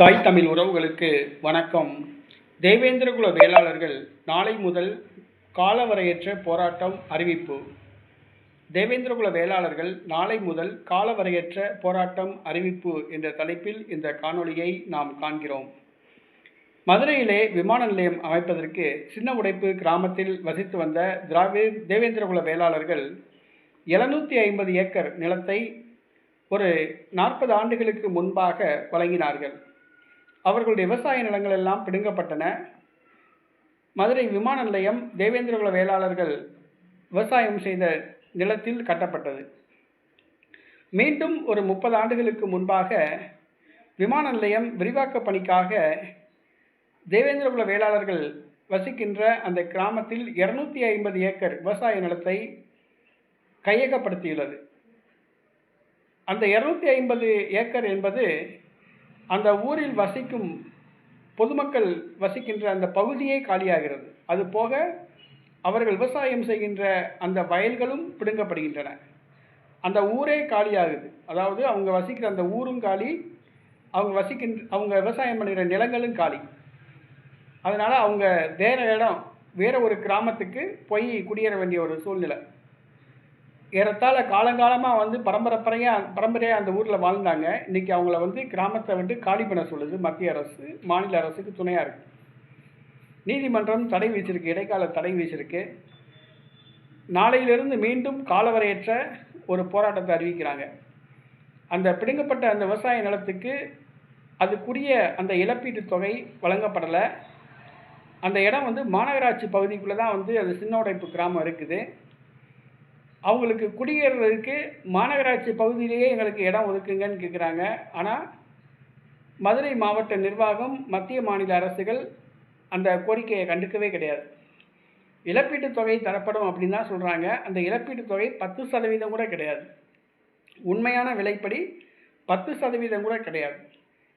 தாய் தமிழ் உறவுகளுக்கு வணக்கம். தேவேந்திரகுல வேளாளர்கள் நாளை முதல் காலவரையற்ற போராட்டம் அறிவிப்பு. தேவேந்திரகுல வேளாளர்கள் நாளை முதல் காலவரையற்ற போராட்டம் அறிவிப்பு என்ற தலைப்பில் இந்த காணொளியை நாம் காண்கிறோம். மதுரையிலே விமான நிலையம் அமைப்பதற்கு சின்ன உடைப்பு கிராமத்தில் வசித்து வந்த திராவிட தேவேந்திரகுல வேளாளர்கள் எழுநூற்றி ஐம்பது ஏக்கர் நிலத்தை ஒரு நாற்பது ஆண்டுகளுக்கு முன்பாக வழங்கினார்கள். அவர்களுடைய விவசாய நிலங்கள் எல்லாம் பிடுங்கப்பட்டன. மதுரை விமான நிலையம் தேவேந்திரகுல வேளாளர்கள் விவசாயம் செய்த நிலத்தில் கட்டப்பட்டது. மீண்டும் ஒரு முப்பது ஆண்டுகளுக்கு முன்பாக விமான நிலையம் விரிவாக்க பணிக்காக தேவேந்திரகுல வேளாளர்கள் வசிக்கின்ற அந்த கிராமத்தில் இருநூத்தி ஐம்பது ஏக்கர் விவசாய நிலத்தை கையகப்படுத்தியுள்ளது. அந்த இருநூத்தி ஐம்பது ஏக்கர் என்பது அந்த ஊரில் வசிக்கும் பொதுமக்கள் வசிக்கின்ற அந்த பகுதியே காலியாகிறது. அது போக அவர்கள் விவசாயம் செய்கின்ற அந்த வயல்களும் பிடுங்கப்படுகின்றன. அந்த ஊரே காலியாகுது. அதாவது அவங்க வசிக்கிற அந்த ஊரும் காலி அவங்க வசிக்கின்ற அவங்க விவசாயம் பண்ணுகிற நிலங்களும் காலி. அதனால் அவங்க வேறு இடம் வேறு ஒரு கிராமத்துக்கு போய் குடியேற வேண்டிய ஒரு சூழ்நிலை. ஏறத்தாழ காலங்காலமாக வந்து பரம்பரைப்பறையாக பரம்பரையாக அந்த ஊரில் வாழ்ந்தாங்க. இன்றைக்கி அவங்கள வந்து கிராமத்தை விட்டு காலி பண்ண சொல்லுது மத்திய அரசு மாநில அரசுக்கு துணையாக இருக்குது நீதிமன்றம் தடை வீச்சிருக்கு இடைக்கால தடை வீச்சிருக்கு நாளையிலிருந்து மீண்டும் காலவரையற்ற ஒரு போராட்டத்தை அறிவிக்கிறாங்க. அந்த பிடுங்கப்பட்ட அந்த விவசாய நிலத்துக்கு அதுக்குரிய அந்த இழப்பீட்டு தொகை வழங்கப்படலை. அந்த இடம் வந்து மாநகராட்சி பகுதிக்குள்ளே தான் வந்து அது சின்ன உடைப்பு கிராமம் இருக்குது. அவங்களுக்கு குடியேறுறதுக்கு மாநகராட்சி பகுதியிலேயே எங்களுக்கு இடம் ஒதுக்குங்கன்னு கேட்குறாங்க ஆனால் மதுரை மாவட்ட நிர்வாகம் மத்திய மாநில அரசுகள் அந்த கோரிக்கையை கண்டுக்கவே கிடையாது. இழப்பீட்டுத் தொகை தரப்படும் அப்படின்னு தான் சொல்கிறாங்க அந்த இழப்பீட்டுத் தொகை பத்து சதவீதம் கூட கிடையாது. உண்மையான விலைப்படி பத்து சதவீதம் கூட கிடையாது.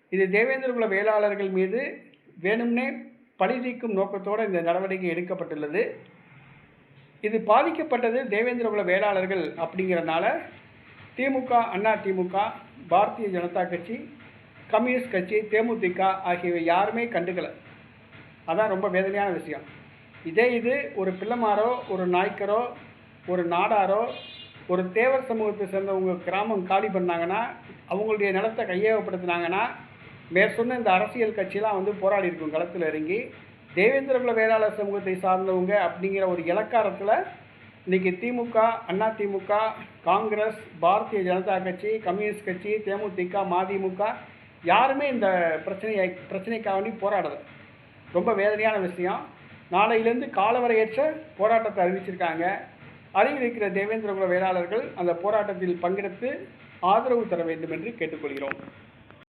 இது தேவேந்திரகுல வேளாளர்கள் மீது வேணும்னே பழி தீர்க்கும் நோக்கத்தோடு இந்த நடவடிக்கை எடுக்கப்பட்டுள்ளது. இது பாதிக்கப்பட்டது தேவேந்திரகுல வேளாளர்கள் அப்படிங்கிறனால திமுக அண்ணா திமுக பாரதிய ஜனதா கட்சி கம்யூனிஸ்ட் கட்சி தேமுதிக ஆகியவை யாருமே கண்டுக்கலை. அதான் ரொம்ப வேதனையான விஷயம். இதே இது ஒரு பிள்ளைமாரோ ஒரு நாய்க்கரோ ஒரு நாடாரோ ஒரு தேவர் சமூகத்தை சேர்ந்தவங்க கிராமம் காலி பண்ணாங்கன்னா அவங்களுடைய நிலத்தை கையகப்படுத்தினாங்கன்னா மேற்சொன்ன இந்த அரசியல் கட்சியெலாம் வந்து போராடி இருக்கும் களத்தில் இறங்கி தேவேந்திரகுல வேளாளர் சமூகத்தை சார்ந்தவங்க அப்படிங்கிற ஒரு இலக்காரத்தில் இன்றைக்கி திமுக அண்ணா திமுக காங்கிரஸ் பாரதிய ஜனதா கட்சி கம்யூனிஸ்ட் கட்சி தேமுதிக மதிமுக யாருமே இந்த பிரச்சனையை பிரச்சனைக்காக வேண்டி போராடலை. ரொம்ப வேதனையான விஷயம். நாளையிலேருந்து காலவரையற்ற போராட்டத்தை அறிவிச்சிருக்காங்க. அருகில் இருக்கிற தேவேந்திரகுல வேளாளர்கள் அந்த போராட்டத்தில் பங்கெடுத்து ஆதரவு தர வேண்டும் என்று கேட்டுக்கொள்கிறோம்.